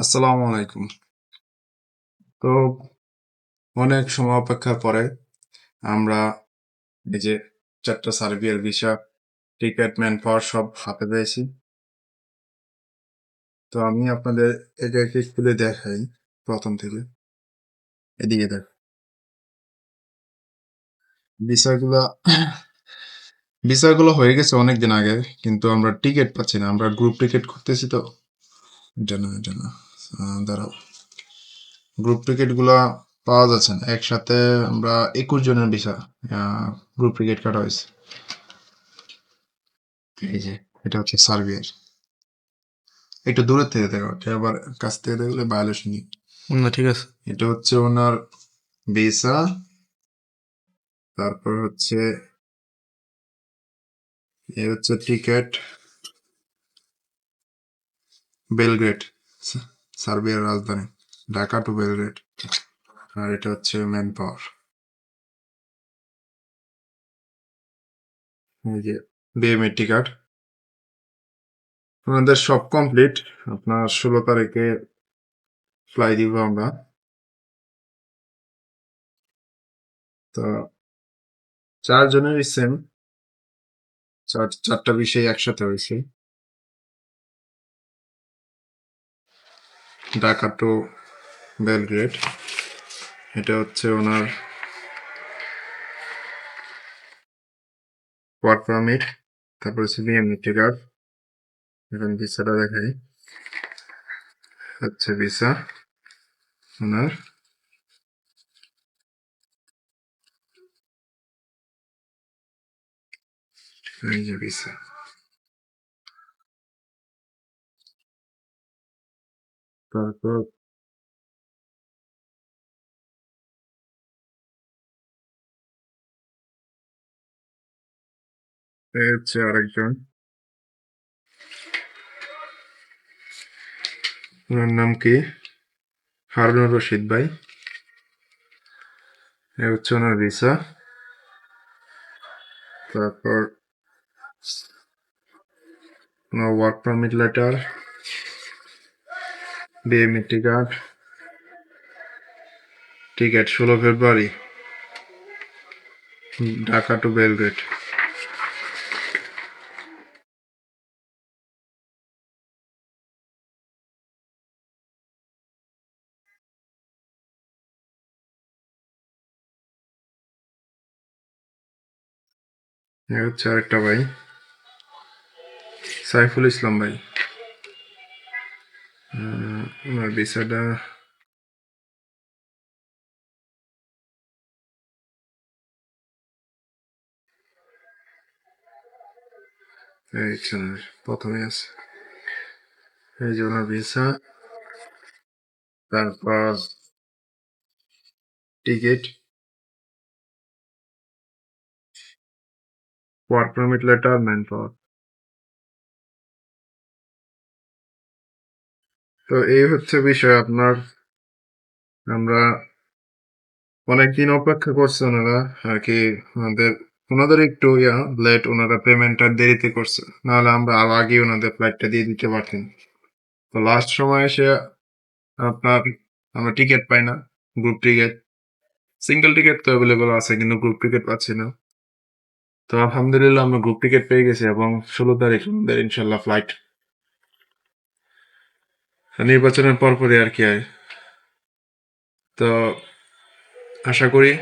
আসসালামু আলাইকুম। তো অনেক সময় অপেক্ষার পরে আমরা এই যে ৪ টা সার্বিয়ার ভিসা, টিকেট, ম্যান পাওয়ার সব হাতে পেয়েছি। তো আমি আপনাদের একে খুলে দেখাই প্রথম থেকে। এদিকে দেখ ভিসাগুলা ভিসাগুলো হয়ে গেছে অনেকদিন আগে। কিন্তু আমরা টিকিট পাচ্ছি না। আমরা গ্রুপ টিকিট করতেছি তো। এটা না, এটা না। দাঁড়াও। গ্রুপ টিকেটগুলা পাওয়া যাচ্ছে না। একসাথে আমরা ২১ জনের ভিসা গ্রুপ টিকেট কাটা হইছে। এই যে এটা হচ্ছে সার্বিয়ার। একটু দূরের থেকে দেখো। আবার কাছ থেকে দেখলে ভায়োলেশনই। না ঠিক আছে। এটা হচ্ছে ওনার ভিসা। তারপর হচ্ছে এ হচ্ছে টিকেট। বেলগ্রেড। সার্বিয়ার রাজধানী। Dhaka to Belgrade. আর এটা হচ্ছে ম্যান পাওয়ার। এই যে। ওনাদের সব কমপ্লিট। আপনার ১৬ তারিখে ফ্লাই দিব আমরা। তো ৪ জনেরই সেম। ৪ ৪ টা বিষয় একসাথে হইছে। ঢাকা টু বেলগ্রেড। এটা হচ্ছে ওনার ওয়ার্ক পারমিট। তারপর হচ্ছে বিএমএটি কার্ড। এখন ভিসাটা দেখাই। হচ্ছে ভিসা। ওনার। ভিসা। তারপর আরেকজন। উনার নাম কি? হারুনুর রশিদ ভাই। এই হচ্ছে ওনার ভিসা। তারপর, ওনার work permit letter. BMET card. Ticket ১৬ February. Dhaka to Belgrade. হচ্ছে আরেকটা ভাই। সাইফুল ইসলাম ভাই। আ ওনার ভিসাটা এই হচ্ছে ওনার ১ম এ আছে। এই যে ওনার ভিসা। তারপর ticket. Work permit letter, manpower. তো এই হচ্ছে বিষয় আপনার, আমরা অনেকদিন অপেক্ষা করছে ওনারা আর কি ওনাদের ওনাদের একটু ইয়া লেট ওনারা পেমেন্টটা দেরিতে করছে। নাহলে আমরা আরও আগেই ওনাদের ফ্লাইটটা দিয়ে দিতে পারতেন। তো লাস্ট সময় এসে আপনার, আমরা টিকিট পাই না। গ্রুপ টিকিট সিঙ্গেল টিকিট তো এভেইলেবল আছে, কিন্তু গ্রুপ টিকিট পাচ্ছি না। তো আলহামদুলিল্লাহ আমরা গ্রুপ টিকিট পেয়ে গেছি এবং ১৬ তারিখ আমাদের ইনশাল্লাহ ফ্লাইট। নির্বাচনের পরপরই আর কি আয় তো আশা করি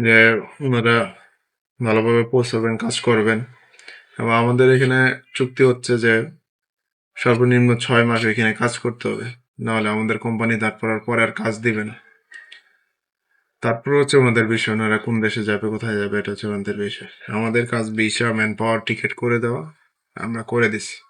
যে ওনারা ভালোভাবে পৌঁছাবেন, কাজ করবেন এবং আমাদের এখানে চুক্তি হচ্ছে যে সর্বনিম্ন ছয় মাস এখানে কাজ করতে হবে। নাহলে আমাদের কোম্পানি দাঁড় করার পরে আর কাজ দিবে না। তারপর হচ্ছে ওনাদের বিষয় ওনারা কোন দেশে যাবে, কোথায় যাবে এটা হচ্ছে ওনাদের বিষয়। আমাদের কাজ ভিসা, ম্যান পাওয়ার, টিকিট করে দেওয়া। আমরা করে দিছি।